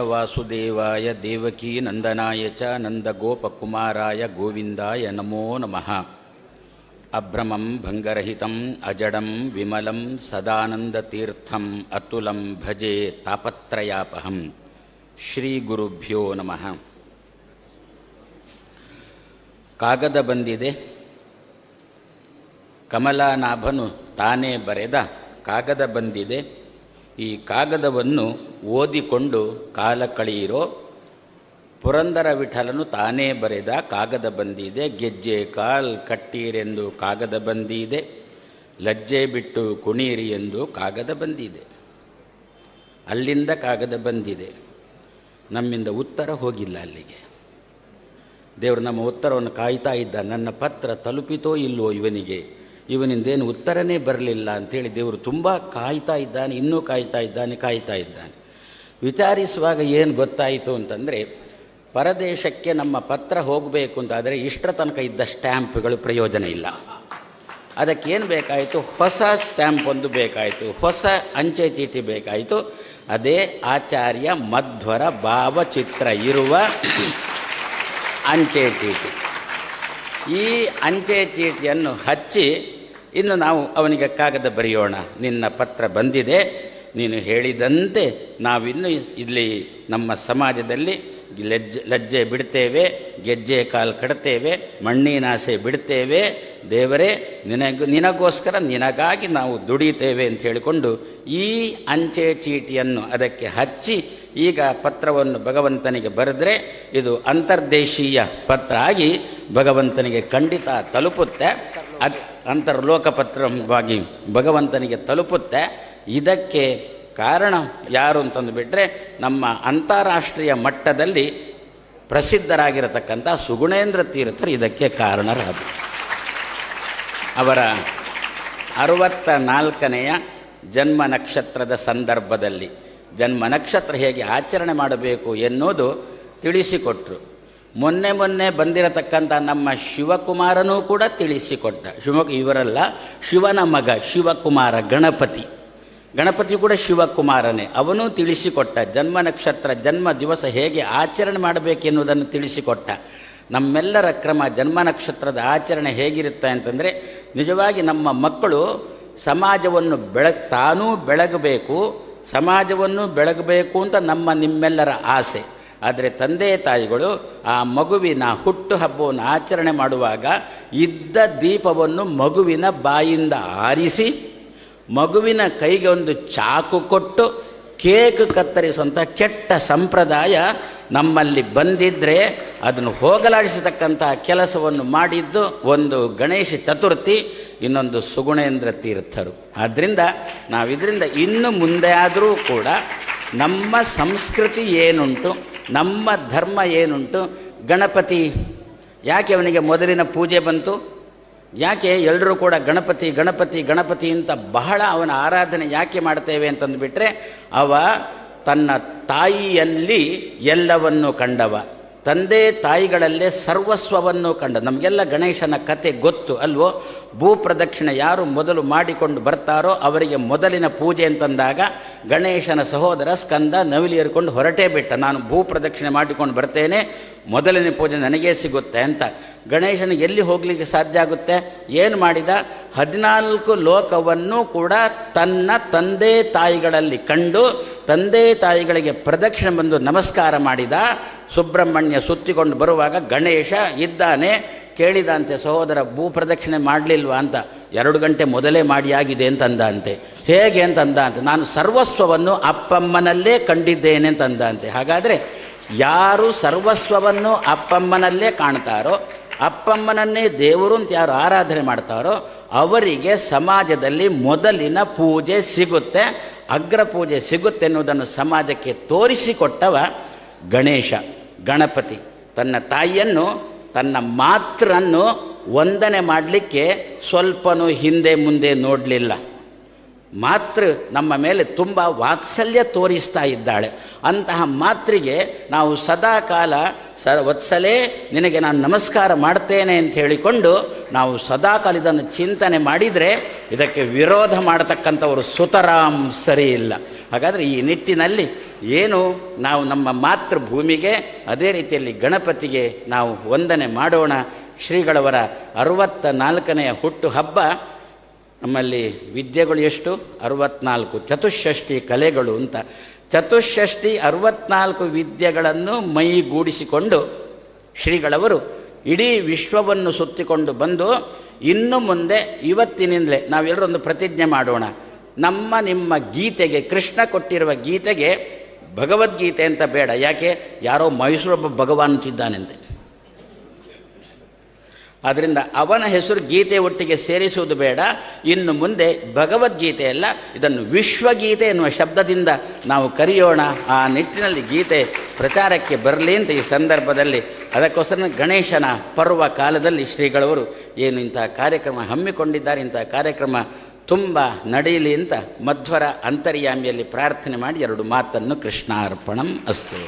ವಾಸುದೇವಾಯ ದೇವಕೀ ನಂದನಾಯ ಚ ನಂದಗೋಪಕುಮಾರಾಯ ಗೋವಿಂದಾಯ ನಮೋ ನಮಃ. ಅಭ್ರಮಂ ಭಂಗರಹಿತಂ ಅಜಡಂ ವಿಮಲಂ ಸದಾನಂದತೀರ್ಥಂ ಅತುಲಂ ಭಜೆ ತಾಪತ್ರಯಾಪಹಂ. ಶ್ರೀಗುರುಭ್ಯೋ ನಮಃ. ಕಾಗದ ಬಂದಿದೆ. ಕಮಲಾನಾಭನು ತಾನೇ ಬರೆದ ಕಾಗದ ಬಂದಿದೆ. ಈ ಕಾಗದವನ್ನು ಓದಿಕೊಂಡು ಕಾಲ ಕಳೆಯಿರೋ ಪುರಂದರ ವಿಠಲನು ತಾನೇ ಬರೆದ ಕಾಗದ ಬಂದಿದೆ, ಗೆಜ್ಜೆ ಕಾಲ್ ಕಟ್ಟೀರೆಂದು ಕಾಗದ ಬಂದಿದೆ, ಲಜ್ಜೆ ಬಿಟ್ಟು ಕುಣೀರಿ ಎಂದು ಕಾಗದ ಬಂದಿದೆ. ಅಲ್ಲಿಂದ ಕಾಗದ ಬಂದಿದೆ. ನಮ್ಮಿಂದ ಉತ್ತರ ಹೋಗಿಲ್ಲ ಅಲ್ಲಿಗೆ. ದೇವರು ನಮ್ಮ ಉತ್ತರವನ್ನು ಕಾಯ್ತಾ ಇದ್ದ, ನನ್ನ ಪತ್ರ ತಲುಪಿತೋ ಇಲ್ಲವೋ ಇವನಿಗೆ? ಇವನಿಂದೇನು ಉತ್ತರನೇ ಬರಲಿಲ್ಲ ಅಂಥೇಳಿ ದೇವರು ತುಂಬ ಕಾಯ್ತಾ ಇದ್ದಾನೆ, ಇನ್ನೂ ಕಾಯ್ತಾ ಇದ್ದಾನೆ ಕಾಯ್ತಾ ಇದ್ದಾನೆ. ವಿಚಾರಿಸುವಾಗ ಏನು ಗೊತ್ತಾಯಿತು ಅಂತಂದರೆ, ಪರದೇಶಕ್ಕೆ ನಮ್ಮ ಪತ್ರ ಹೋಗಬೇಕು ಅಂತಾದರೆ ಇಷ್ಟರ ತನಕ ಇದ್ದ ಸ್ಟ್ಯಾಂಪ್ಗಳು ಪ್ರಯೋಜನ ಇಲ್ಲ. ಅದಕ್ಕೇನು ಬೇಕಾಯಿತು? ಹೊಸ ಸ್ಟ್ಯಾಂಪ್ ಒಂದು ಬೇಕಾಯಿತು, ಹೊಸ ಅಂಚೆ ಚೀಟಿ ಬೇಕಾಯಿತು. ಅದೇ ಆಚಾರ್ಯ ಮಧ್ವರ ಭಾವಚಿತ್ರ ಇರುವ ಅಂಚೆ ಚೀಟಿ. ಈ ಅಂಚೆ ಚೀಟಿಯನ್ನು ಹಚ್ಚಿ ಇನ್ನು ನಾವು ಅವನಿಗೆ ಕಾಗದ ಬರೆಯೋಣ. ನಿನ್ನ ಪತ್ರ ಬಂದಿದೆ, ನೀನು ಹೇಳಿದಂತೆ ನಾವಿನ್ನು ಇಲ್ಲಿ ನಮ್ಮ ಸಮಾಜದಲ್ಲಿ ಲಜ್ಜೆ ಲಜ್ಜೆ ಬಿಡ್ತೇವೆ, ಗೆಜ್ಜೆ ಕಾಲು ಕಡ್ತೇವೆ ಮಣ್ಣಿನಾಸೆ ಬಿಡ್ತೇವೆ. ದೇವರೇ, ನಿನಗ, ನಿನಗೋಸ್ಕರ ನಿನಗಾಗಿ ನಾವು ದುಡಿತೇವೆ ಅಂತ ಹೇಳಿಕೊಂಡು ಈ ಅಂಚೆ ಚೀಟಿಯನ್ನು ಅದಕ್ಕೆ ಹಚ್ಚಿ ಈಗ ಪತ್ರವನ್ನು ಭಗವಂತನಿಗೆ ಬರೆದ್ರೆ ಇದು ಅಂತರ್ದೇಶೀಯ ಪತ್ರ ಆಗಿ ಭಗವಂತನಿಗೆ ಖಂಡಿತ ತಲುಪುತ್ತೆ. ಅದು ಅಂತರ್ಲೋಕ ಪತ್ರವಾಗಿ ಭಗವಂತನಿಗೆ ತಲುಪುತ್ತೆ. ಇದಕ್ಕೆ ಕಾರಣ ಯಾರು ಅಂತಂದು ಬಿಟ್ಟರೆ ನಮ್ಮ ಅಂತಾರಾಷ್ಟ್ರೀಯ ಮಟ್ಟದಲ್ಲಿ ಪ್ರಸಿದ್ಧರಾಗಿರತಕ್ಕಂಥ ಸುಗುಣೇಂದ್ರ ತೀರ್ಥರು ಇದಕ್ಕೆ ಕಾರಣರಾದರು. ಅವರ ಅರುವತ್ತ ನಾಲ್ಕನೆಯ ಜನ್ಮ ನಕ್ಷತ್ರದ ಸಂದರ್ಭದಲ್ಲಿ ಜನ್ಮ ನಕ್ಷತ್ರ ಹೇಗೆ ಆಚರಣೆ ಮಾಡಬೇಕು ಎನ್ನುವುದು ತಿಳಿಸಿಕೊಟ್ರು. ಮೊನ್ನೆ ಮೊನ್ನೆ ಬಂದಿರತಕ್ಕಂಥ ನಮ್ಮ ಶಿವಕುಮಾರನೂ ಕೂಡ ತಿಳಿಸಿಕೊಟ್ಟ. ಶಿವ ಇವರಲ್ಲ, ಶಿವನ ಮಗ, ಶಿವಕುಮಾರ ಗಣಪತಿ. ಗಣಪತಿ ಕೂಡ ಶಿವಕುಮಾರನೇ. ಅವನು ತಿಳಿಸಿಕೊಟ್ಟ. ಜನ್ಮ ನಕ್ಷತ್ರ, ಜನ್ಮ ದಿವಸ ಹೇಗೆ ಆಚರಣೆ ಮಾಡಬೇಕೆನ್ನುವುದನ್ನು ತಿಳಿಸಿಕೊಟ್ಟ. ನಮ್ಮೆಲ್ಲರ ಕ್ರಮ ಜನ್ಮ ನಕ್ಷತ್ರದ ಆಚರಣೆ ಹೇಗಿರುತ್ತೆ ಅಂತಂದರೆ, ನಿಜವಾಗಿ ನಮ್ಮ ಮಕ್ಕಳು ಸಮಾಜವನ್ನು ಬೆಳಗ್, ತಾನೂ ಬೆಳಗಬೇಕು, ಸಮಾಜವನ್ನು ಬೆಳಗಬೇಕು ಅಂತ ನಮ್ಮ ನಿಮ್ಮೆಲ್ಲರ ಆಸೆ. ಆದರೆ ತಂದೆ ತಾಯಿಗಳು ಆ ಮಗುವಿನ ಹುಟ್ಟು ಹಬ್ಬವನ್ನು ಆಚರಣೆ ಮಾಡುವಾಗ ಇದ್ದ ದೀಪವನ್ನು ಮಗುವಿನ ಬಾಯಿಂದ ಆರಿಸಿ, ಮಗುವಿನ ಕೈಗೆ ಒಂದು ಚಾಕು ಕೊಟ್ಟು ಕೇಕ್ ಕತ್ತರಿಸುವಂಥ ಕೆಟ್ಟ ಸಂಪ್ರದಾಯ ನಮ್ಮಲ್ಲಿ ಬಂದಿದ್ದರೆ ಅದನ್ನು ಹೋಗಲಾಡಿಸತಕ್ಕಂಥ ಕೆಲಸವನ್ನು ಮಾಡಿದ್ದು ಒಂದು ಗಣೇಶ ಚತುರ್ಥಿ, ಇನ್ನೊಂದು ಸುಗುಣೇಂದ್ರ ತೀರ್ಥರು. ಆದ್ದರಿಂದ ನಾವಿದರಿಂದ ಇನ್ನು ಮುಂದೆ ಆದರೂ ಕೂಡ ನಮ್ಮ ಸಂಸ್ಕೃತಿ ಏನುಂಟು ನಮ್ಮ ಧರ್ಮ ಏನುಂಟು? ಗಣಪತಿ. ಯಾಕೆ ಅವನಿಗೆ ಮೊದಲಿನ ಪೂಜೆ ಬಂತು? ಯಾಕೆ ಎಲ್ಲರೂ ಕೂಡ ಗಣಪತಿ ಗಣಪತಿ ಗಣಪತಿ ಅಂತ ಬಹಳ ಅವನ ಆರಾಧನೆ ಯಾಕೆ ಮಾಡ್ತೇವೆ ಅಂತಂದುಬಿಟ್ರೆ, ಅವ ತನ್ನ ತಾಯಿಯಲ್ಲಿ ಎಲ್ಲವನ್ನು ಕಂಡವ. ತಂದೆ ತಾಯಿಗಳಲ್ಲೇ ಸರ್ವಸ್ವವನ್ನು ಕಂಡ ನಮಗೆಲ್ಲ ಗಣೇಶನ ಕತೆ ಗೊತ್ತು ಅಲ್ವೋ? ಭೂಪ್ರದಕ್ಷಿಣೆ ಯಾರು ಮೊದಲು ಮಾಡಿಕೊಂಡು ಬರ್ತಾರೋ ಅವರಿಗೆ ಮೊದಲಿನ ಪೂಜೆ ಅಂತಂದಾಗ ಗಣೇಶನ ಸಹೋದರ ಸ್ಕಂದ ನವಿಲಿ ಏರ್ಕೊಂಡು ಹೊರಟೇ ಬಿಟ್ಟ. ನಾನು ಭೂಪ್ರದಕ್ಷಿಣೆ ಮಾಡಿಕೊಂಡು ಬರ್ತೇನೆ, ಮೊದಲನೇ ಪೂಜೆ ನನಗೇ ಸಿಗುತ್ತೆ ಅಂತ. ಗಣೇಶನ ಎಲ್ಲಿ ಹೋಗಲಿಕ್ಕೆ ಸಾಧ್ಯ ಆಗುತ್ತೆ? ಏನು ಮಾಡಿದ? ಹದಿನಾಲ್ಕು ಲೋಕವನ್ನು ಕೂಡ ತನ್ನ ತಂದೆ ತಾಯಿಗಳಲ್ಲಿ ಕಂಡು ತಂದೆ ತಾಯಿಗಳಿಗೆ ಪ್ರದಕ್ಷಿಣೆ ಬಂದು ನಮಸ್ಕಾರ ಮಾಡಿದ. ಸುಬ್ರಹ್ಮಣ್ಯ ಸುತ್ತಿಕೊಂಡು ಬರುವಾಗ ಗಣೇಶ ಇದ್ದಾನೆ, ಕೇಳಿದಂತೆ, ಸಹೋದರ ಭೂಪ್ರದಕ್ಷಿಣೆ ಮಾಡಲಿಲ್ವಾ ಅಂತ, ಎರಡು ಗಂಟೆ ಮೊದಲೇ ಮಾಡಿ ಆಗಿದೆ ಅಂತಂದ ಅಂತೆ ಹೇಗೆ ಅಂತಂದ ಅಂತೆ ನಾನು ಸರ್ವಸ್ವವನ್ನು ಅಪ್ಪಮ್ಮನಲ್ಲೇ ಕಂಡಿದ್ದೇನೆ ಅಂತಂದ ಅಂತೆ ಹಾಗಾದರೆ, ಯಾರು ಸರ್ವಸ್ವವನ್ನು ಅಪ್ಪಮ್ಮನಲ್ಲೇ ಕಾಣ್ತಾರೋ, ಅಪ್ಪಮ್ಮನನ್ನೇ ದೇವರು ಅಂತ ಯಾರು ಆರಾಧನೆ ಮಾಡ್ತಾರೋ, ಅವರಿಗೆ ಸಮಾಜದಲ್ಲಿ ಮೊದಲಿನ ಪೂಜೆ ಸಿಗುತ್ತೆ. ಅಗ್ರ ಪೂಜೆ ಸಿಗುತ್ತೆ ಎನ್ನುವುದನ್ನು ಸಮಾಜಕ್ಕೆ ತೋರಿಸಿಕೊಟ್ಟವ ಗಣೇಶ. ಗಣಪತಿ. ತನ್ನ ತಾಯಿಯನ್ನು, ತನ್ನ ಮಾತ್ರನ್ನು ವಂದನೆ ಮಾಡಲಿಕ್ಕೆ ಸ್ವಲ್ಪನೂ ಹಿಂದೆ ಮುಂದೆ ನೋಡಲಿಲ್ಲ. ಮಾತೃ ನಮ್ಮ ಮೇಲೆ ತುಂಬ ವಾತ್ಸಲ್ಯ ತೋರಿಸ್ತಾ ಇದ್ದಾಳೆ. ಅಂತಹ ಮಾತ್ರಿಗೆ ನಾವು ಸದಾ ಕಾಲ ಸ ವತ್ಸಲೇ, ನಿನಗೆ ನಾನು ನಮಸ್ಕಾರ ಮಾಡ್ತೇನೆ ಅಂತ ಹೇಳಿಕೊಂಡು ನಾವು ಸದಾ ಕಾಲ ಇದನ್ನು ಚಿಂತನೆ ಮಾಡಿದರೆ ಇದಕ್ಕೆ ವಿರೋಧ ಮಾಡತಕ್ಕಂಥವರು ಸುತರಾಮ್ ಸರಿ ಇಲ್ಲ. ಹಾಗಾದರೆ ಈ ನಿಟ್ಟಿನಲ್ಲಿ ಏನು ನಾವು ನಮ್ಮ ಮಾತೃಭೂಮಿಗೆ, ಅದೇ ರೀತಿಯಲ್ಲಿ ಗಣಪತಿಗೆ ನಾವು ವಂದನೆ ಮಾಡೋಣ. ಶ್ರೀಗಳವರ ಅರುವತ್ತ ನಾಲ್ಕನೆಯ ಹುಟ್ಟು ಹಬ್ಬ ನಮ್ಮಲ್ಲಿ ವಿದ್ಯೆಗಳು ಎಷ್ಟು? ಅರವತ್ನಾಲ್ಕು ಚತುಷ್ಷಷ್ಟಿ ಕಲೆಗಳು ಅಂತ. ಚತುಷ್ಷಷ್ಟಿ ಅರುವತ್ನಾಲ್ಕು ವಿದ್ಯೆಗಳನ್ನು ಮೈಗೂಡಿಸಿಕೊಂಡು ಶ್ರೀಗಳವರು ಇಡೀ ವಿಶ್ವವನ್ನು ಸುತ್ತಿಕೊಂಡು ಬಂದು ಇನ್ನು ಮುಂದೆ ಇವತ್ತಿನಿಂದಲೇ ನಾವೆಲ್ಲರೊಂದು ಪ್ರತಿಜ್ಞೆ ಮಾಡೋಣ. ನಮ್ಮ ನಿಮ್ಮ ಗೀತೆಗೆ, ಕೃಷ್ಣ ಕೊಟ್ಟಿರುವ ಗೀತೆಗೆ ಭಗವದ್ಗೀತೆ ಅಂತ ಬೇಡ. ಯಾಕೆ? ಯಾರೋ ಮೈಸೂರೊಬ್ಬ ಭಗವಾನ್ ಅಂತಿದ್ದಾನಂತೆ. ಆದ್ದರಿಂದ ಅವನ ಹೆಸರು ಗೀತೆ ಒಟ್ಟಿಗೆ ಸೇರಿಸುವುದು ಬೇಡ. ಇನ್ನು ಮುಂದೆ ಭಗವದ್ಗೀತೆ ಅಲ್ಲ, ಇದನ್ನು ವಿಶ್ವಗೀತೆ ಎನ್ನುವ ಶಬ್ದದಿಂದ ನಾವು ಕರೆಯೋಣ. ಆ ನಿಟ್ಟಿನಲ್ಲಿ ಗೀತೆ ಪ್ರಚಾರಕ್ಕೆ ಬರಲಿ ಅಂತ ಈ ಸಂದರ್ಭದಲ್ಲಿ. ಅದಕ್ಕೋಸ್ಕರ ಗಣೇಶನ ಪರ್ವ ಕಾಲದಲ್ಲಿ ಶ್ರೀಗಳವರು ಏನು ಇಂತಹ ಕಾರ್ಯಕ್ರಮ ಹಮ್ಮಿಕೊಂಡಿದ್ದಾರೆ, ಇಂತಹ ಕಾರ್ಯಕ್ರಮ ತುಂಬ ನಡೆಯಲಿ ಅಂತ ಮಧ್ವರ ಅಂತರ್ಯಾಮಿಯಲ್ಲಿ ಪ್ರಾರ್ಥನೆ ಮಾಡಿ ಎರಡು ಮಾತನ್ನು ಕೃಷ್ಣಾರ್ಪಣಂ ಅಸ್ತು.